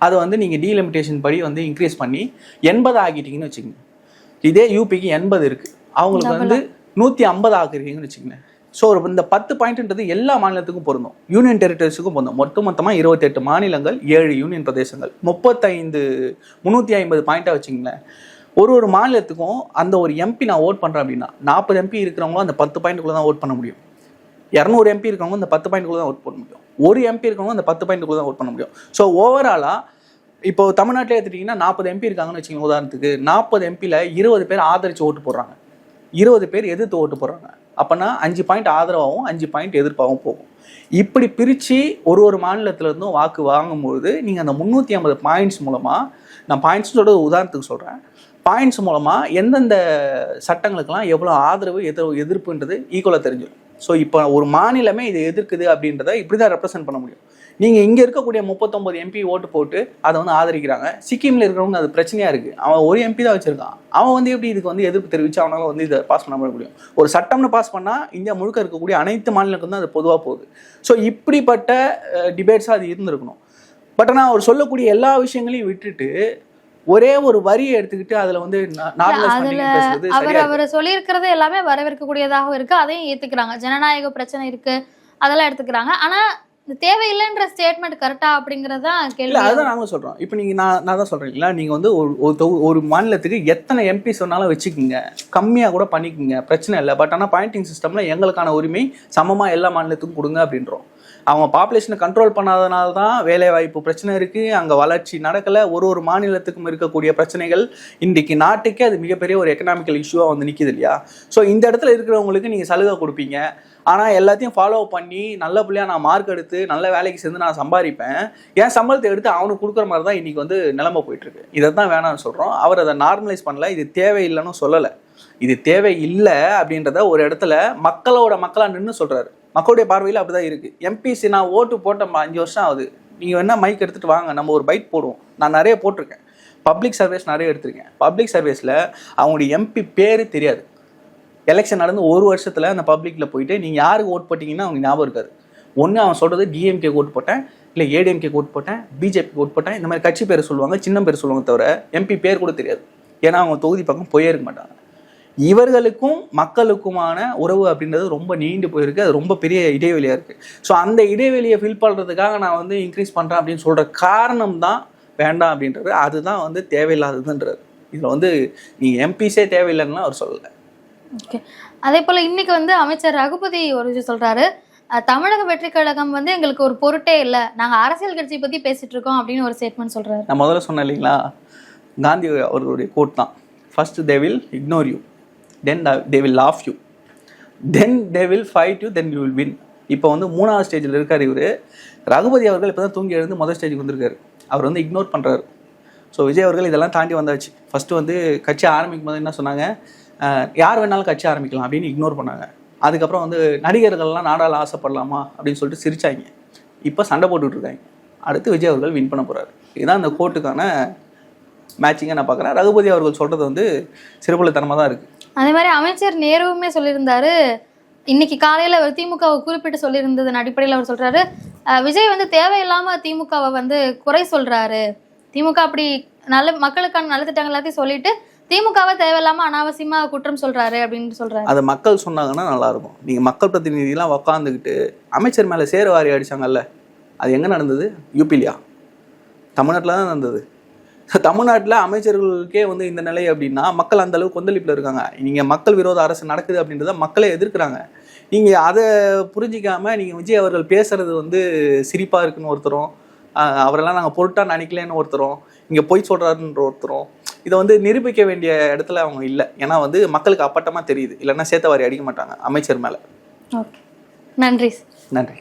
அதை வந்து நீங்கள் டீலிமிட்டேஷன் படி வந்து இன்க்ரீஸ் பண்ணி எண்பது ஆக்கிட்டீங்கன்னு வச்சுக்கோங்க. இதே யூபிக்கு எண்பது இருக்குது அவங்களுக்கு வந்து நூற்றி ஐம்பது ஆக்குறீங்கன்னு வச்சுக்கோங்க. ஸோ ஒரு இந்த பத்து பாயிண்ட்ன்றது எல்லா மாநிலத்துக்கும் பொருந்தும். யூனியன் டெரிட்டரிஸுக்கும் பொருந்தும். மொத்தம் மொத்தமாக இருபத்தெட்டு மாநிலங்கள் ஏழு யூனியன் பிரதேசங்கள். முப்பத்தைந்து முந்நூற்றி ஐம்பது பாயிண்ட்டாக வச்சுங்களேன் ஒரு ஒரு மாநிலத்துக்கும் அந்த ஒரு எம்பி நான் ஓட் பண்ணுறேன் அப்படின்னா நாற்பது எம்பி இருக்கிறவங்களும் அந்த பத்து பாயிண்ட்டுக்குள்ள தான் ஓட் பண்ண முடியும். இரநூறு எம்பி இருக்கிறவங்க அந்த பத்து பாயிண்ட்டுக்குள்ள தான் ஓட் பண்ண முடியும். ஒரு எம்பி இருக்கிறவங்க அந்த பத்து பாயிண்ட்டுக்குள்ள தான் ஓட் பண்ண முடியும். ஸோ ஓவராலாக இப்போ தமிழ்நாட்டில் எடுத்துட்டிங்கன்னா நாற்பது எம்பி இருக்காங்கன்னு வச்சுக்கோங்க உதாரணத்துக்கு. நாற்பது எம்பியில் இருபது பேர் ஆதரித்து ஓட்டு போடுறாங்க. இருபது பேர் எதிர்த்து ஓட்டு போடுறாங்க. அப்போனா அஞ்சு பாயிண்ட் ஆதரவாகவும் அஞ்சு பாயிண்ட் எதிர்ப்பாகவும் போகும். இப்படி பிரித்து ஒரு ஒரு மாநிலத்திலேருந்தும் வாக்கு வாங்கும்பொழுது நீங்கள் அந்த முந்நூற்றி ஐம்பது பாயிண்ட்ஸ் மூலமாக நான் பாயிண்ட்ஸ் சொல்கிறது உதாரணத்துக்கு சொல்கிறேன் பாயிண்ட்ஸ் மூலமாக எந்தெந்த சட்டங்களுக்கெல்லாம் எவ்வளோ ஆதரவு எதிர் எதிர்ப்புன்றது ஈக்குவலாக தெரிஞ்சிடும். ஸோ இப்போ ஒரு மாநிலமே இது எதிர்க்குது அப்படின்றத இப்படி தான் ரெப்ரசென்ட் பண்ண முடியும். நீங்கள் இங்கே இருக்கக்கூடிய முப்பத்தொம்பது எம்பி ஓட்டு போட்டு அதை வந்து ஆதரிக்கிறாங்க. சிக்கிமில் இருக்கிறவங்க அது பிரச்சனையாக இருக்குது அவன் ஒரு எம்பி தான் வச்சுருக்கான். அவன் வந்து எப்படி இதுக்கு வந்து எதிர்ப்பு தெரிவித்து அவனால வந்து இதை பாஸ் பண்ண முடியும்? ஒரு சட்டம்னு பாஸ் பண்ணால் இந்தியா முழுக்க இருக்கக்கூடிய அனைத்து மாநிலங்களுக்கும் தான் அது பொதுவாக போகுது. ஸோ இப்படிப்பட்ட டிபேட்ஸாக அது இருந்திருக்கணும். பட் ஆனால் அவர் சொல்லக்கூடிய எல்லா விஷயங்களையும் விட்டுட்டு ஒரே ஒரு வரியை எடுத்துக்கிட்டு அதுல வந்து அவர் அவர் சொல்லியிருக்கிறது எல்லாமே வரவேற்கக்கூடியதாகவும் இருக்கு. அதையும் ஏத்துக்கிறாங்க. ஜனநாயக பிரச்சனை இருக்கு. அதெல்லாம் எடுத்துக்கிறாங்க. ஆனா தேவையில்லைன்ற ஸ்டேட்மெண்ட் கரெக்டா அப்படிங்கறது கேள்வி. அதுதான் நாங்களும் சொல்றோம். இப்போ நீங்க நான் நான் தான் சொல்றேன் இல்ல நீங்க வந்து ஒரு ஒரு மாநிலத்துக்கு எத்தனை எம்பி சொன்னாலும் வச்சுக்கோங்க. கம்மியா கூட பண்ணிக்கோங்க. பிரச்சனை இல்லை. பட் ஆனா பாயிண்டிங் சிஸ்டம்ல எங்களுக்கான உரிமை சமமா எல்லா மாநிலத்துக்கும் கொடுங்க அப்படின்றோம். அவங்க பாப்புலேஷனை கண்ட்ரோல் பண்ணாதனால தான் வேலை வாய்ப்பு பிரச்சனை இருக்குது அங்கே வளர்ச்சி நடக்கலை. ஒரு ஒரு மாநிலத்துக்கும் இருக்கக்கூடிய பிரச்சனைகள் இன்றைக்கு நாட்டுக்கே அது மிகப்பெரிய ஒரு எக்கனாமிக்கல் இஷ்யூவாக வந்து நிற்கிது இல்லையா? ஸோ இந்த இடத்துல இருக்கிறவங்களுக்கு நீங்கள் சலுகை கொடுப்பீங்க. ஆனால் எல்லாத்தையும் ஃபாலோ பண்ணி நல்ல பிள்ளையாக நான் மார்க் எடுத்து நல்ல வேலைக்கு சேர்ந்து நான் சம்பாதிப்பேன். என் சம்பளத்தை எடுத்து அவனுக்கு கொடுக்குற மாதிரி தான் இன்றைக்கி வந்து நிலைமை போயிட்டுருக்கு. இதை தான் வேணாம்னு சொல்கிறோம் அவர் அதை நார்மலைஸ் பண்ணல. இது தேவையில்லைன்னு சொல்லலை. இது தேவை இல்லை அப்படின்றத ஒரு இடத்துல மக்களோட மக்களாக நின்று சொல்கிறாரு மக்களுடைய பார்வையில் அப்படிதான் இருக்குது எம்பிசி நான் ஓட்டு போட்டேன் அஞ்சு வருஷம் ஆகுது. நீங்கள் வேணால் மைக் எடுத்துகிட்டு வாங்க. நம்ம ஒரு பைட் போடுவோம். நான் நிறைய போட்டிருக்கேன். பப்ளிக் சர்வீஸ் நிறைய எடுத்திருக்கேன். பப்ளிக் சர்வீஸில் அவங்களுடைய எம்பி பேரே தெரியாது. எலெக்ஷன் நடந்து ஒரு வருஷத்தில் அந்த பப்ளிக்கில் போயிட்டு நீங்கள் யாருக்கு ஓட் போட்டிங்கன்னா அவங்களுக்கு ஞாபகம் இருக்காது. ஒன்று அவன் சொல்கிறது டிஎம்கே ஓட் போட்டேன். இல்லை ஏடிஎம்கே ஓட் போட்டேன். பிஜேபி ஓட் போட்டேன். இந்த மாதிரி கட்சி பேர் சொல்லுவாங்க சின்ன பேர் சொல்லுவாங்க தவிர எம்பி பேர் கூட தெரியாது. ஏன்னா அவங்க தொகுதி பக்கம் போயே இருக்க மாட்டாங்க. இவர்களுக்கும் மக்களுக்குமான உறவு அப்படின்றது ரொம்ப நீண்டு போயிருக்கு. அது ரொம்ப பெரிய இடைவெளியாக இருக்குது ஸோ அந்த இடைவெளியை ஃபில் பண்ணுறதுக்காக நான் வந்து இன்க்ரீஸ் பண்ணுறேன் அப்படின்னு சொல்கிற காரணம் தான் வேண்டாம் அப்படின்றது. அதுதான் வந்து தேவையில்லாததுன்றது. இதில் வந்து நீங்கள் எம்பிஸே தேவையில்லைன்னு அவர் சொல்லலை. ஓகே அதே போல இன்னைக்கு வந்து அமைச்சர் ரகுபதி ஒரு விஷயம் சொல்றாரு. அஹ், தமிழக வெற்றி கழகம் வந்து எங்களுக்கு ஒரு பொருட்டே இல்லை. நாங்க அரசியல் கட்சி பத்தி பேசிட்டு இருக்கோம் அப்படின்னு ஒரு ஸ்டேட்மெண்ட் சொல்றாரு. நான் முதல்ல சொன்னேன் இல்லைங்களா? காந்தி அவர்களுடைய கோட் தான். First they will ignore you then they will laugh you then they will fight you then you will win இப்போ வந்து மூணாவது ஸ்டேஜில் இருக்கார் இவர். ரகுபதி அவர்கள் இப்போ தான் தூங்கி எழுந்து முதல் ஸ்டேஜுக்கு வந்திருக்காரு. அவர் வந்து இக்னோர் பண்ணுறாரு ஸோ விஜய் அவர்கள் இதெல்லாம் தாண்டி வந்தாச்சு. ஃபஸ்ட்டு வந்து கட்சி ஆரம்பிக்கும் போது என்ன சொன்னாங்க? யார் வேணாலும் கட்சி ஆரம்பிக்கலாம் அப்படின்னு இக்னோர் பண்ணாங்க. அதுக்கப்புறம் வந்து நடிகர்கள்லாம் நாடால் ஆசைப்படலாமா அப்படின்னு சொல்லிட்டு சிரிச்சாங்க. இப்போ சண்டை போட்டுட்ருக்காங்க அடுத்து விஜய் அவர்கள் வின் பண்ண போகிறாரு இதுதான் அந்த கோர்ட்டுக்கான மேட்சிங்கை நான் பார்க்குறேன். ரகுபதி அவர்கள் சொல்றது வந்து சிறுபலத்தனமாக தான் இருக்கு. அதே மாதிரி அமைச்சர் நேருவுமே சொல்லியிருந்தாரு. இன்னைக்கு காலையில அவர் திமுகவை குறிப்பிட்டு சொல்லியிருந்ததன் அடிப்படையில் அவர் சொல்றாரு. அஹ், விஜய் வந்து தேவையில்லாம திமுகவை வந்து குறை சொல்றாரு. திமுக அப்படி நல்ல மக்களுக்கான நல்ல திட்டங்கள் எல்லாத்தையும் சொல்லிட்டு திமுகவை தேவையில்லாம அனாவசியமா குற்றம் சொல்றாரு அப்படின்னு சொல்றாரு. அதை மக்கள் சொன்னாங்கன்னா நல்லா இருக்கும். நீங்க மக்கள் பிரதிநிதிலாம் உக்காந்துக்கிட்டு அமைச்சர் மேலே சேர வாரி அடிச்சாங்கல்ல அது எங்க நடந்தது? யூபிலியா தமிழ்நாட்டில் தான் நடந்தது. தமிழ்நாட்டில் அமைச்சர்களுக்கே வந்து இந்த நிலை அப்படின்னா மக்கள் அந்த அளவுக்கு கொந்தளிப்பில் இருக்காங்க. நீங்கள் மக்கள் விரோத அரசு நடக்குது அப்படின்றத மக்களே எதிர்க்கிறாங்க. நீங்கள் அதை புரிஞ்சிக்காம நீங்கள் விஜய் அவர்கள் பேசுறது வந்து சிரிப்பாக இருக்குன்னு ஒருத்தரும் அவரெல்லாம் நாங்கள் பொருட்டாக நினைக்கலன்னு ஒருத்தரும் இங்கே பொய் சொல்கிறாருன்ற ஒருத்தரும் இதை வந்து நிரூபிக்க வேண்டிய இடத்துல அவங்க இல்லை. ஏன்னா வந்து மக்களுக்கு அப்பட்டமாக தெரியுது. இல்லைன்னா சேத்தவாரி அடிக்க மாட்டாங்க அமைச்சர் மேலே. ஓகே. நன்றி. நன்றி.